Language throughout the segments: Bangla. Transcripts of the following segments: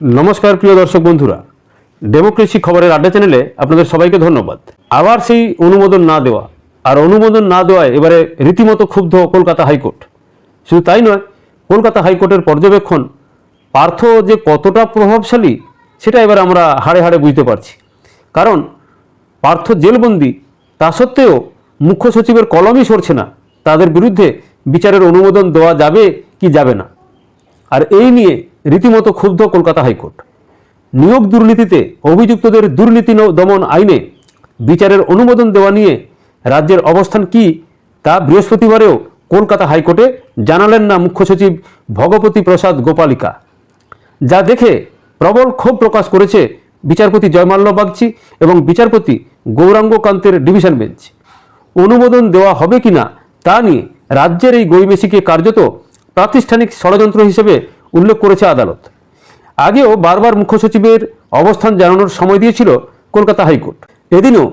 নমস্কার, প্রিয় দর্শক বন্ধুরা। ডেমোক্রেসি খবরের আড্ডা চ্যানেলে আপনাদের সবাইকে ধন্যবাদ। আবার সেই অনুমোদন না দেওয়া আর অনুমোদন না দেওয়ায় এবারে রীতিমতো ক্ষুব্ধ কলকাতা হাইকোর্ট। শুধু তাই নয়, কলকাতা হাইকোর্টের পর্যবেক্ষণ পার্থ যে কতটা প্রভাবশালী সেটা এবার আমরা হাড়ে হাড়ে বুঝতে পারছি। কারণ পার্থ জেলবন্দি, তা সত্ত্বেও মুখ্য সচিবের কলমই সরছে না। তাদের বিরুদ্ধে বিচারের অনুমোদন দেওয়া যাবে কি যাবে না। আর এই নিয়ে রীতিমতো ক্ষুব্ধ কলকাতা হাইকোর্ট। নিয়োগ দুর্নীতিতে অভিযুক্তদের দুর্নীতি দমন আইনে বিচারের অনুমোদন দেওয়া নিয়ে রাজ্যের অবস্থান কি তা বৃহস্পতিবারেও কলকাতা হাইকোর্টে জানালেন না মুখ্য সচিব ভগবতী প্রসাদ গোপালিকা। যা দেখে প্রবল ক্ষোভ প্রকাশ করেছে বিচারপতি জয়মাল্য বাগচি এবং বিচারপতি গৌরাঙ্গ কান্তের ডিভিশন বেঞ্চ। অনুমোদন দেওয়া হবে কিনা তা নিয়ে রাজ্যের এই গৈমেশিকে কার্যত প্রাতিষ্ঠানিক ষড়যন্ত্র হিসেবে উল্লেখ করেছে আদালত। আগেও বারবার মুখ্য সচিবের অবস্থান জানানোর সময় দিয়েছিল কলকাতা হাইকোর্ট। এদিনও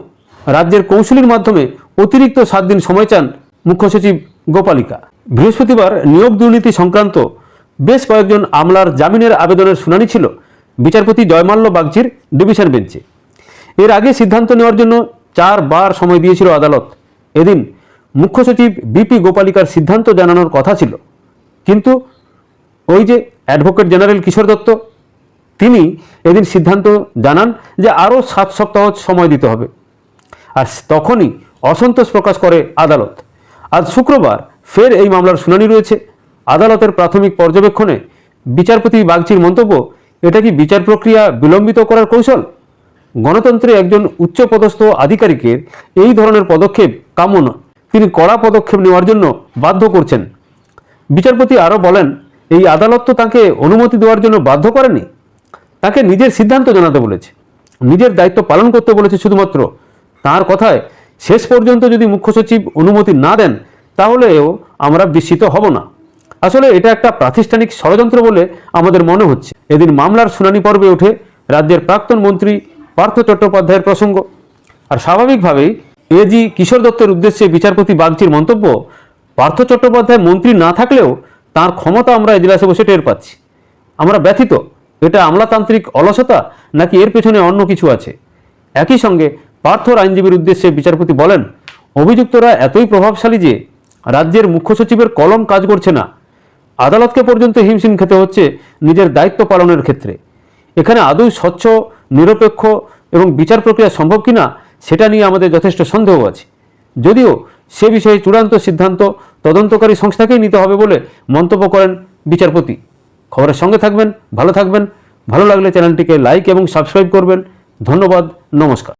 রাজ্যের কৌশলীর মাধ্যমে অতিরিক্ত সাত দিন সময় চান মুখ্য সচিব গোপালিকা। বৃহস্পতিবার নিয়োগ দুর্নীতি সংক্রান্ত বেশ কয়েকজন আমলার জামিনের আবেদনের শুনানি ছিল বিচারপতি জয়মাল্য বাগচির ডিভিশন বেঞ্চে। এর আগে সিদ্ধান্ত নেওয়ার জন্য চারবার সময় দিয়েছিল আদালত। এদিন মুখ্য সচিব বিপি গোপালিকার সিদ্ধান্ত জানানোর কথা ছিল। কিন্তু ওই যে অ্যাডভোকেট জেনারেল কিশোর দত্ত। তিনি এদিন সিদ্ধান্ত জানান যে আরও সাত সপ্তাহ সময় দিতে হবে। আর তখনই অসন্তোষ প্রকাশ করে আদালত। আজ শুক্রবার ফের এই মামলার শুনানি রয়েছে। আদালতের প্রাথমিক পর্যবেক্ষণে বিচারপতি বাগচির মন্তব্য, এটা কি বিচার প্রক্রিয়া বিলম্বিত করার কৌশল? গণতন্ত্রে একজন উচ্চপদস্থ আধিকারিকের এই ধরনের পদক্ষেপ কাম্য তিনি কড়া পদক্ষেপ নেওয়ার জন্য বাধ্য করছেন। বিচারপতি আরও বলেন এই আদালত তো তাকে অনুমতি দেওয়ার জন্য বাধ্য করেনি। তাকে নিজের সিদ্ধান্ত জানাতে বলেছে। নিজের দায়িত্ব পালন করতে বলেছে শুধুমাত্র। তার কথায় শেষ পর্যন্ত যদি মুখ্য সচিব অনুমতি না দেন, তাহলেও আমরা বিস্মিত হব না। আসলে এটা একটা প্রাতিষ্ঠানিক ষড়যন্ত্র বলে আমাদের মনে হচ্ছে। এদিন মামলার শুনানি পর্বে ওঠে রাজ্যের প্রাক্তন মন্ত্রী পার্থ চট্টোপাধ্যায়ের প্রসঙ্গ। আর স্বাভাবিকভাবেই এজি কিশোর দত্তের উদ্দেশ্যে বিচারপতি বাগচির মন্তব্য, পার্থ চট্টোপাধ্যায় মন্ত্রী না থাকলেও তার ক্ষমতা আমরা এজলাসে বসে টের পাচ্ছি। আমরা ব্যথিত, এটা আমলাতান্ত্রিক অলসতা নাকি এর পেছনে অন্য কিছু আছে? একই সঙ্গে পার্থর আইনজীবীর উদ্দেশ্যে বিচারপতি বলেন, অভিযুক্তরা এতই প্রভাবশালী যে রাজ্যের মুখ্য সচিবের কলম কাজ করছে না। আদালতকে পর্যন্ত হিমশিম খেতে হচ্ছে নিজের দায়িত্ব পালনের ক্ষেত্রে। এখানে আদৌ স্বচ্ছ, নিরপেক্ষ এবং বিচার প্রক্রিয়া সম্ভব কিনা, সেটা নিয়ে আমাদের যথেষ্ট সন্দেহ আছে। যদিও সে বিষয়ে চূড়ান্ত সিদ্ধান্ত তদন্তকারী সংস্থাকেই নিতে হবে বলে মন্তব্য করেন বিচারপতি। খবরের সঙ্গে থাকবেন, ভালো থাকবেন। ভালো লাগলে চ্যানেলটিকে লাইক এবং সাবস্ক্রাইব করবেন। ধন্যবাদ, নমস্কার।